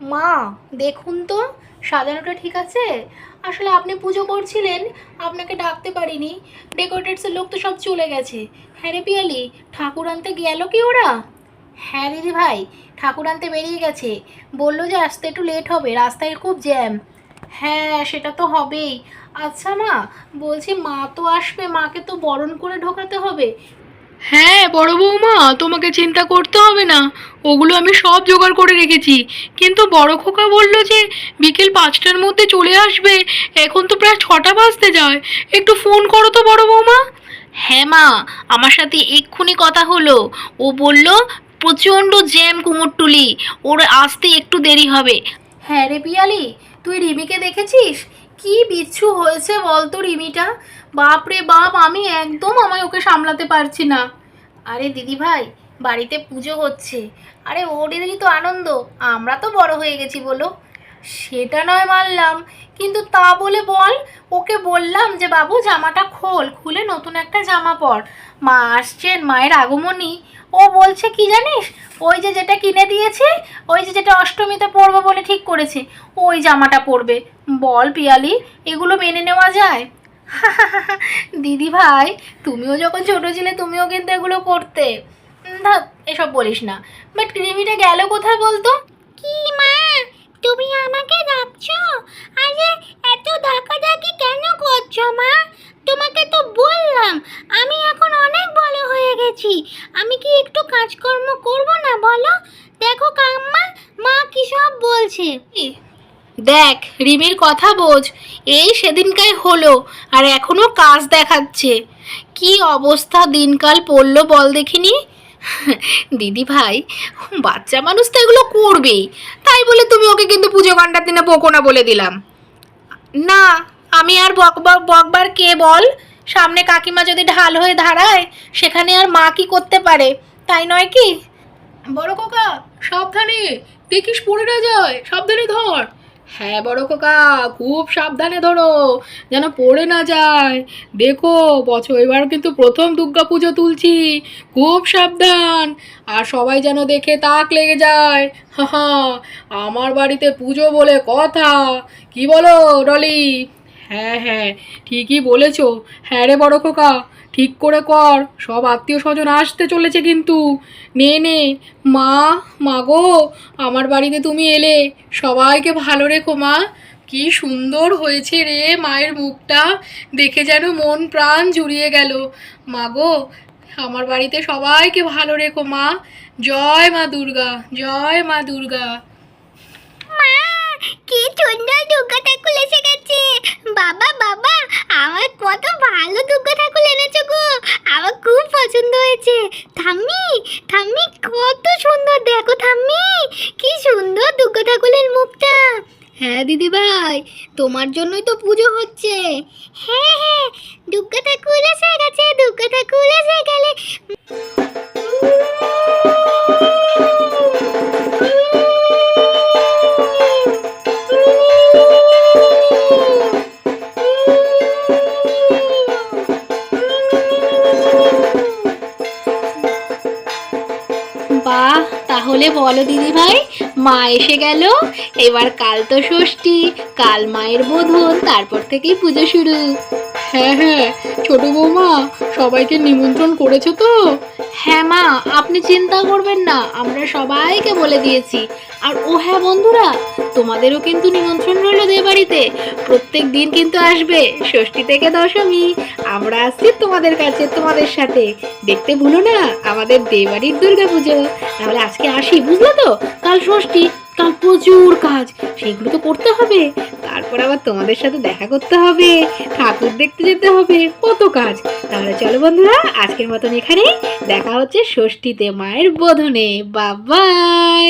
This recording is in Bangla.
মা, দেখুন তো, সাজানোটা ঠিক আছে? আসলে আপনি পুজো করছিলেন, আপনাকে ডাকতে পারিনি। ডেকোরেটার্সের লোক তো সব চলে গেছে। হ্যাঁ রে পিয়ালি, ঠাকুর আনতে গেল কি ওরা? হ্যাঁ দিদি ভাই, ঠাকুর আনতে বেরিয়ে গেছে। বলল যে আসতে একটু লেট হবে, রাস্তায় খুব জ্যাম হ্যাঁ সেটা তো হবেই। আচ্ছা মা, বলছি মা তো আসবে, মাকে তো বরণ করে ঢোকাতে হবে। হ্যাঁ বড় বৌমা তোমাকে চিন্তা করতে হবে না। ওগুলো আমি সব জোগাড় করে রেখেছি। কিন্তু বড় খোকা বলল যে বিকেল পাঁচটার মধ্যে চলে আসবে। এখন তো প্রায় ছটা বাজতে যায়। একটু ফোন করো তো বড় বৌমা। হ্যাঁ মা আমার সাথে এক্ষুনি কথা হলো। ও বলল প্রচণ্ড জ্যাম কুমোরটুলি। ওর আসতে একটু দেরি হবে। হ্যাঁ রে পিয়ালি তুই রিমিকে দেখেছিস? কি বিচ্ছু হয়েছে বলতো রিমিটা? বাপরে বাপ, আমি একদম আমায় ওকে সামলাতে পারছি না। আরে দিদি ভাই বাড়িতে পুজো হচ্ছে। আরে ওদেরই তো আনন্দ, আমরা তো বড় হয়ে গেছি বলো। সেটা নয় মানলাম। কিন্তু তা বলে বল ওকে বললাম যে বাবু জামাটা খোল খুলে নতুন একটা জামা পর। মা আসছেন মায়ের আগমনী। ও বলছে কি জানিস? ওই যে যেটা কিনে দিয়েছে ওই যে যেটা অষ্টমীতে পরবো বলে ঠিক করেছে ওই জামাটা পরবে। বল পিয়ালি এগুলো মেনে নেওয়া যায়? দিদি ভাই তুমিও যখন ছোট ছিলে তুমিও কিন্তু এগুলো করতে। উম, এসব বলিস না। বাট ক্রিমিটা গেল কোথায় বলতো? কি মা? তুমি আমাকে ডাকছো? আরে, এত ধাকাধাকি কেন করছ মা? তোমাকে তো বললাম, আমি এখন অনেক বড় হয়ে গেছি। আমি কি একটু কাজকর্ম করব না বলো? দেখো কাম্মা, মা কি সব বলছে। দেখ, রিমির কথা বোঝ, এই সেদিনকাই হলো, আর এখনও কাজ দেখাচ্ছে। কি অবস্থা দিনকাল পড়ল বল দেখিনি? দিদি ভাই বাচ্চা মানুষ তো এগুলো করবেই। তাই বলে তুমি ওকে কিন্তু পুজো ঘণ্টার দিনে বকো না বলে দিলাম। না, আমি আর বকবার বকবার কে বল? সামনে কাকিমা যদি ঢাল হয়ে দাঁড়ায়, সেখানে আর মা কি করতে পারে? তাই নয় কি? বড় খোকা সাবধানে। দেখিস পড়ে না যায়, সাবধানে ধর। হ্যাঁ বড় খোকা, খুব সাবধানে ধরো, যেন পড়ে না যায়। দেখো, বছর এবার কিন্তু প্রথম দুর্গা পুজো তুলছি, খুব সাবধান। আর সবাই যেন দেখে তাক লেগে যায়। হা আমার বাড়িতে পুজো বলে কথা। কি বলো, ডলি? হ্যাঁ হ্যাঁ ঠিকই বলেছ। হ্যাঁ রে বড় খোকা ঠিক করে কর। সব আত্মীয় স্বজন আসতে চলেছে কিন্তু। নে নে। মা মা গো, আমার বাড়িতে তুমি এলে। সবাইকে ভালো রেখো, মা। কি সুন্দর হয়েছে রে মায়ের মুখটা। দেখে যেন মন প্রাণ জুড়িয়ে গেল। মা গো, আমার বাড়িতে সবাইকে ভালো রেখো, মা। জয় মা দুর্গা, জয় মা দুর্গা। কি সুন্দর দুর্গা গেছে। বাবা বাবা, আমার কত ভালো দুর্গা ঠাকুর এনেছো গো আমার খুব পছন্দ হয়েছে থাম্মি থাম্মি কত সুন্দর দেখো থাম্মি কি সুন্দর দুর্গা ঠাকুরের মুখটা। হ্যাঁ দিদি ভাই তোমার জন্যই তো পুজো হচ্ছে। হ্যাঁ হ্যাঁ দুর্গা ঠাকুর এসে গেছে, দুর্গা বাহ তাহলে বলো দিদি ভাই মা এসে গেল। এবার কাল তো ষষ্ঠী, কাল মায়ের বোধন, তারপর থেকেই পুজো শুরু। হ্যাঁ হ্যাঁ ছোট বৌমা, সবাইকে নিমন্ত্রণ করেছ তো? হ্যাঁ মা, আপনি চিন্তা করবেন না, আমরা সবাইকে বলে দিয়েছি। আর ও হ্যাঁ বন্ধুরা, তোমাদেরও কিন্তু নিমন্ত্রণ রইল দে বাড়িতে। প্রত্যেক দিন কিন্তু আসবে, ষষ্ঠী থেকে দশমী। আমরা আসছি তোমাদের কাছে, তোমাদের সাথে। দেখতে ভুলো না, আমাদের দেবাড়ির দুর্গা পুজো তাহলে আজকে আসি, বুঝলে তো? কাল ষষ্ঠী। কাল প্রচুর কাজ, সেগুলো তো করতে হবে। তারপর আবার তোমাদের সাথে দেখা করতে হবে, ঠাকুর দেখতে যেতে হবে, কত কাজ। তাহলে চলো বন্ধুরা, আজকের মতন এখানে দেখা হচ্ছে ষষ্ঠীতে মায়ের বোধনে। বাবাই